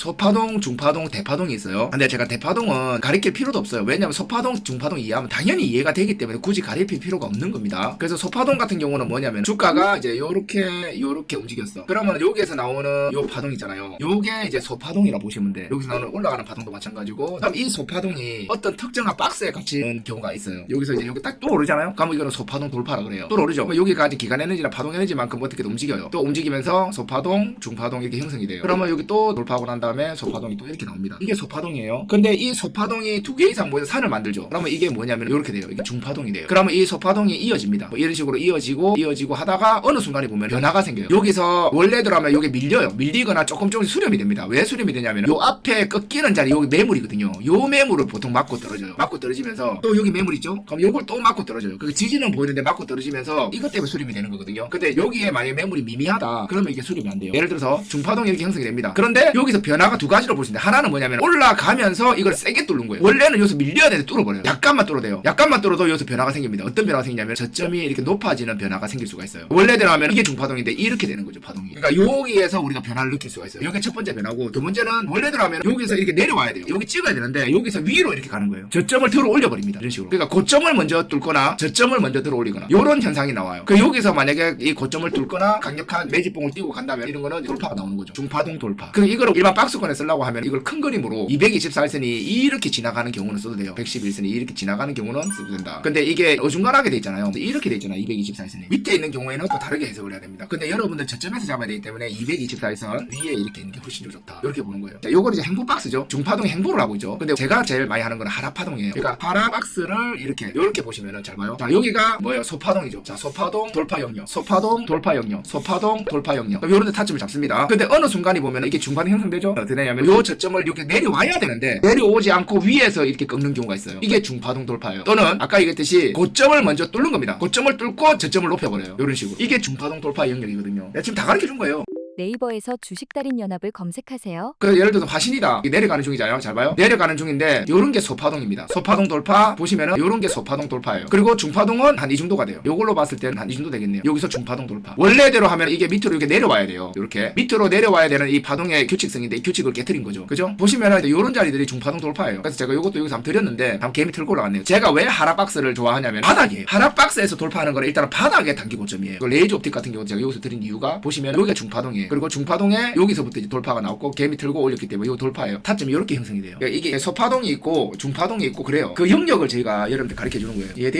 소파동, 중파동, 대파동이 있어요. 근데 제가 대파동은 가리킬 필요도 없어요. 왜냐면 소파동, 중파동 이해하면 당연히 이해가 되기 때문에 굳이 가리킬 필요가 없는 겁니다. 그래서 소파동 같은 경우는 뭐냐면 주가가 이제 요렇게 요렇게 움직였어. 그러면 여기에서 나오는 요 파동 있잖아요. 요게 이제 소파동이라 보시면 돼. 여기서 나오는 올라가는 파동도 마찬가지고 그럼 이 소파동이 어떤 특정한 박스에 갇히는 경우가 있어요. 여기서 이제 여기 딱 또 오르잖아요. 그러면 이거는 소파동 돌파라 그래요. 또 오르죠. 여기까지 기관 에너지나 파동 에너지만큼 어떻게 움직여요. 또 움직이면서 소파동, 중파동 이렇게 형성이 돼요. 그러면 여기 또 돌파하고 난다 음에 소파동이 또 이렇게 나옵니다. 이게 소파동이에요. 근데 이 소파동이 두 개 이상 모여서 산을 만들죠. 그러면 이게 뭐냐면 이렇게 돼요. 이게 중파동이 돼요. 그러면 이 소파동이 이어집니다. 뭐 이런 식으로 이어지고 이어지고 하다가 어느 순간에 보면 변화가 생겨요. 여기서 원래대로라면 여기 밀려요. 밀리거나 조금 조금 수렴이 됩니다. 왜 수렴이 되냐면 요 앞에 꺾이는 자리 여기 매물이거든요. 요 매물을 보통 맞고 떨어져요. 맞고 떨어지면서 또 여기 매물 있죠? 그럼 요걸 또 맞고 떨어져요. 그 지지는 보이는데 맞고 떨어지면서 이것 때문에 수렴이 되는 거거든요. 근데 여기에 만약에 매물이 미미하다. 그러면 이게 수렴이 안 돼요. 예를 들어서 중파동이 이렇게 형성이 됩니다. 그런데 여기서 변화 가 두 가지로 볼 수 있는데 하나는 뭐냐면 올라가면서 이걸 세게 뚫는 거예요. 원래는 여기서 밀려야 되는데 뚫어버려요. 약간만 뚫어대요. 약간만 뚫어도 여기서 변화가 생깁니다. 어떤 변화가 생기냐면 저점이 이렇게 높아지는 변화가 생길 수가 있어요. 원래대로 하면 이게 중파동인데 이렇게 되는 거죠, 파동이. 그러니까 여기에서 우리가 변화를 느낄 수가 있어요. 이게 첫 번째 변화고 두 번째는 원래대로 하면 여기서 이렇게 내려와야 돼요. 여기 찍어야 되는데 여기서 위로 이렇게 가는 거예요. 저점을 들어 올려버립니다. 이런 식으로. 그러니까 고점을 먼저 뚫거나 저점을 먼저 들어 올리거나 이런 현상이 나와요. 그 여기서 만약에 이 고점을 뚫거나 강력한 매집봉을 띄고 간다면 이런 거는 돌파가 나오는 거죠. 중파동 돌파. 그 이걸 일반 박스 권에 쓰려고 하면 이걸 큰 그림으로 224선이 이렇게 지나가는 경우는 써도 돼요. 111선이 이렇게 지나가는 경우는 써도 된다. 근데 이게 어중간하게 돼 있잖아요. 이렇게 돼 있잖아요. 224선이. 밑에 있는 경우에는 또 다르게 해석을 해야 됩니다. 근데 여러분들 저점에서 잡아야 되기 때문에 224선 위에 이렇게 있는 게 훨씬 더 좋다. 이렇게 보는 거예요. 자, 요걸 이제 행보 박스죠. 중파동 행보를 하고 있죠. 근데 제가 제일 많이 하는 건 하라파동이에요. 그러니까 하라 박스를 이렇게 이렇게 보시면은 잘 봐요. 자, 여기가 뭐예요? 소파동이죠. 자, 소파동 돌파 영역. 소파동 돌파 영역. 소파동 돌파 영역. 요런 데 타점을 잡습니다. 근데 어느 순간이 보면 이게 중간이 형성되죠? 되냐면 요 저점을 이렇게 내려와야 되는데 내려오지 않고 위에서 이렇게 꺾는 경우가 있어요. 이게 중파동 돌파예요. 또는 아까 얘기했듯이 고점을 먼저 뚫는 겁니다. 고점을 뚫고 저점을 높여버려요. 이런 식으로. 이게 중파동 돌파 영역이거든요. 내가 지금 다 가르쳐 준 거예요. 네이버에서 주식달인 연합을 검색하세요. 그 예를 들어서 화신이다. 내려가는 중이잖아요. 잘 봐요. 내려가는 중인데 요런 게 소파동입니다. 소파동 돌파 보시면은 요런 게 소파동 돌파예요. 그리고 중파동은 한 이 정도가 돼요. 요걸로 봤을 때는 한 이 정도 되겠네요. 여기서 중파동 돌파. 원래대로 하면 이게 밑으로 이렇게 내려와야 돼요. 이렇게 밑으로 내려와야 되는 이 파동의 규칙성인데 이 규칙을 깨뜨린 거죠. 그죠? 보시면은 요런 자리들이 중파동 돌파예요. 그래서 제가 요것도 여기서 한번 드렸는데 한번 개미 틀고 올라갔네요. 제가 왜 하락박스를 좋아하냐면 바닥이에요. 하락박스에서 돌파하는 거는 일단은 바닥의 단기 고점이에요. 그 레이저 옵틱 같은 경우 제가 여기서 드린 이유가 보시면 여기가 중파동이에요. 그리고 중파동에 여기서부터 이제 돌파가 나왔고 개미 틀고 올렸기 때문에 이거 돌파예요. 타점이 이렇게 형성이 돼요. 그러니까 이게 소파동이 있고 중파동이 있고 그래요. 그 영역을 저희가 여러분들 가르쳐 주는 거예요. 이해돼요?